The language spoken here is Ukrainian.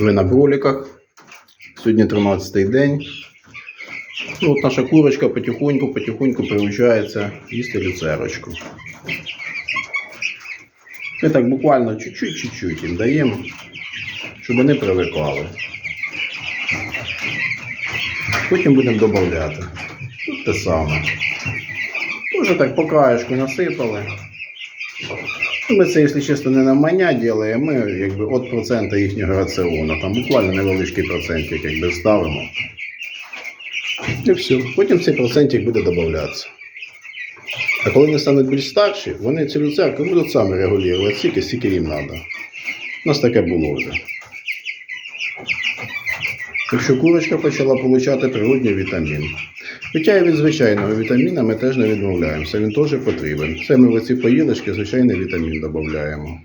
Ви на броликах. Сьогодні 13 день. Ну, от наша курочка потихоньку приучається їсти люцерочку. Ми так буквально чуть-чуть, їм даємо, щоб вони привикали. Потім будемо додати. Тут те саме. Уже так по краєшку насипали. Ми це, якщо чесно, не навмання робимо, ми якби від процента їхнього раціону. Там буквально невеличкий процентик якби ставимо. І все. Потім цей процентик буде додатися. А коли вони стануть більш старші, вони цю люцерку будуть самі регулювати, скільки, скільки їм треба. У нас таке було вже. Так що курочка почала отримати природній вітамін. Хоча і від звичайного вітаміна ми теж не відмовляємося, він теж потрібен. Це ми в оці поїлочки звичайний вітамін додаємо.